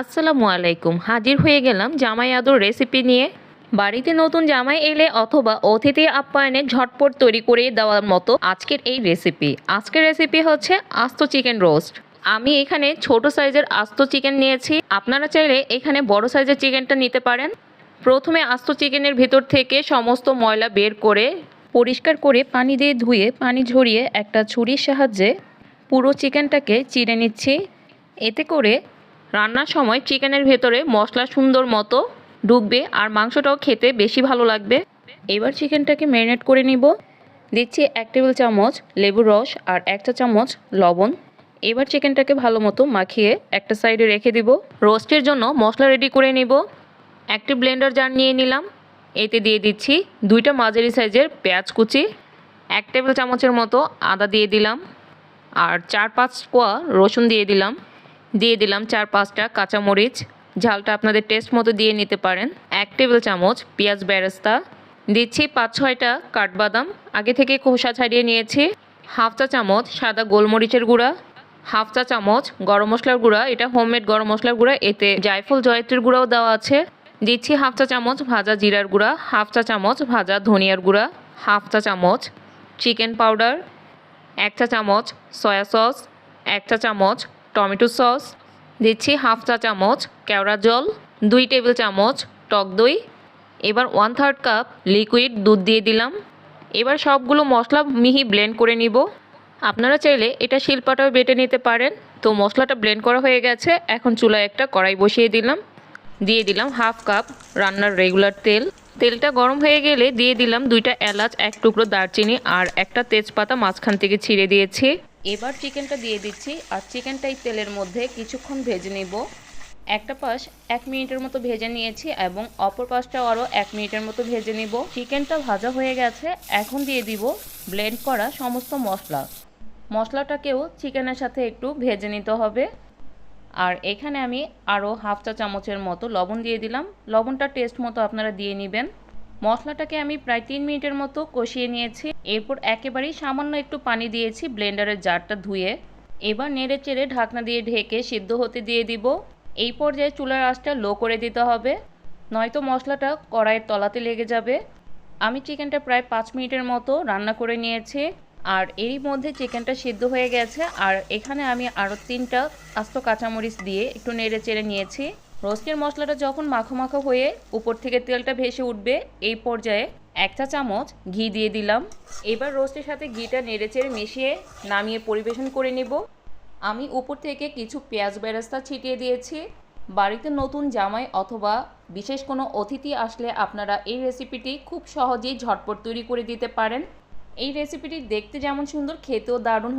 আসসালামু আলাইকুম। হাজির হয়ে গেলাম জামাই আদর রেসিপি নিয়ে। বাড়িতে নতুন জামাই এলে অথবা অতিথি আপ্যায়নে ঝটপট তৈরি করে দেওয়ার মতো আজকের এই রেসিপি আজকের রেসিপি হচ্ছে আস্ত চিকেন রোস্ট আমি এখানে ছোট সাইজের আস্ত চিকেন নিয়েছি। আপনারা চাইলে এখানে বড় সাইজের চিকেনটা নিতে পারেন। প্রথমে আস্ত চিকেনের ভেতর থেকে সমস্ত ময়লা বের করে পরিষ্কার করে পানি দিয়ে ধুয়ে, পানি ঝরিয়ে একটা ছুরির সাহায্যে পুরো চিকেনটাকে চিড়ে নিচ্ছি। এতে করে রান্নার সময় চিকেনের ভেতরে মশলা সুন্দর মতো ডুববে আর মাংসটাও খেতে বেশি ভালো লাগবে। এবার চিকেনটাকে ম্যারিনেট করে নিব। দিচ্ছি এক টেবিল চামচ লেবুর রস আর এক চা চামচ লবণ। এবার চিকেনটাকে ভালো মতো মাখিয়ে একটা সাইডে রেখে দিব। রোস্টের জন্য মশলা রেডি করে নিব। একটি ব্লেন্ডার জার নিয়ে নিলাম। এতে দিয়ে দিচ্ছি দুইটা মাঝারি সাইজের পেঁয়াজ কুচি, এক টেবিল চামচের মতো আদা দিয়ে দিলাম। আর চার পাঁচ কোয়া রসুন দিয়ে দিলাম। দিয়ে দিলাম চার পাঁচটা কাঁচামরিচ। ঝালটা আপনাদের টেস্ট মতো দিয়ে নিতে পারেন। এক টেবিল চামচ পেঁয়াজ বেরেস্তা। দিচ্ছি পাঁচ ছয়টা কাঠবাদাম। আগে থেকে খোসা ছাড়িয়ে নিয়েছি। হাফ চা চামচ সাদা গোলমরিচের গুঁড়া। হাফ চা চামচ গরম মশলার গুঁড়া। এটা হোমমেড গরম মশলার গুঁড়া। এতে জায়ফল জয়ত্রীর গুঁড়াও দেওয়া আছে। দিচ্ছি হাফ চা চামচ ভাজা জিরার গুঁড়া। হাফ চা চামচ ভাজা ধনিয়ার গুঁড়া। হাফ চা চামচ চিকেন পাউডার। এক চা চামচ সয়া সস। এক চা চামচ টমেটো সস, দিচ্ছি হাফ চা চামচ কেওড়া জল, দুই টেবিল চামচ টক দই, এবার ওয়ান থার্ড কাপ লিকুইড দুধ দিয়ে দিলাম। এবার সবগুলো মশলা মিহি ব্লেন্ড করে নিব। আপনারা চাইলে এটা শিলপাটাও বেটে নিতে পারেন। তো মশলাটা ব্লেন্ড করা হয়ে গেছে, এখন চুলায় একটা কড়াই বসিয়ে দিলাম। দিয়ে দিলাম হাফ কাপ রান্নার রেগুলার তেল। তেলটা গরম হয়ে গেলে দিয়ে দিলাম দুইটা এলাচ, এক টুকরো দারচিনি আর একটা তেজপাতা মাঝখান থেকে ছিঁড়ে দিয়েছি। এবার চিকেনটা দিয়ে দিচ্ছি আর চিকেনটা এই তেলের মধ্যে কিছুক্ষণ ভেজে নেব। একটা পাশ এক মিনিটের মতো ভেজে নিয়েছি এবং অপর পাশটাও আরও এক মিনিটের মতো ভেজে নিব। চিকেনটা ভাজা হয়ে গেছে, এখন দিয়ে দিব ব্লেন্ড করা সমস্ত মশলা। মশলাটাকেও চিকেনের সাথে একটু ভেজে নিতে হবে। আর এখানে আমি আরও হাফ চা চামচের মতো লবণ দিয়ে দিলাম। লবণটা টেস্ট মতো আপনারা দিয়ে নেবেন। মশলাটাকে আমি প্রায় তিন মিনিটের মতো কষিয়ে নিয়েছি। এরপর একেবারেই সামান্য একটু পানি দিয়েছি ব্লেন্ডারের জারটা ধুয়ে। এবার নেড়ে চেড়ে ঢাকনা দিয়ে ঢেকে সিদ্ধ হতে দিয়ে দিব। এই পর্যায়ে চুলার আঁচটা লো করে দিতে হবে। নয়তো মশলাটা কড়াইয়ের তলাতে লেগে যাবে। আমি চিকেনটা প্রায় পাঁচ মিনিটের মতো রান্না করে নিয়েছি। আর এরই মধ্যে চিকেনটা সিদ্ধ হয়ে গেছে। আর এখানে আমি আরও তিনটা আস্ত কাঁচামরিচ দিয়ে একটু নেড়ে চেড়ে নিয়েছি। রোস্টের মশলাটা যখন মাখো মাখো হয়ে উপর থেকে তেলটা ভেসে উঠবে, এই পর্যায়ে এক চা চামচ ঘি দিয়ে দিলাম। এবার রোস্টের সাথে ঘিটা নেড়ে চেড়ে মিশিয়ে নামিয়ে পরিবেশন করে নিব। আমি উপর থেকে কিছু পেঁয়াজ বেরাস্তা ছিটিয়ে দিয়েছি। বাড়িতে নতুন জামাই অথবা বিশেষ কোনো অতিথি আসলে আপনারা এই রেসিপিটি খুব সহজেই ঝটপট তৈরি করে দিতে পারেন। এই রেসিপিটি দেখতে যেমন সুন্দর, খেতেও দারুণ হয়ে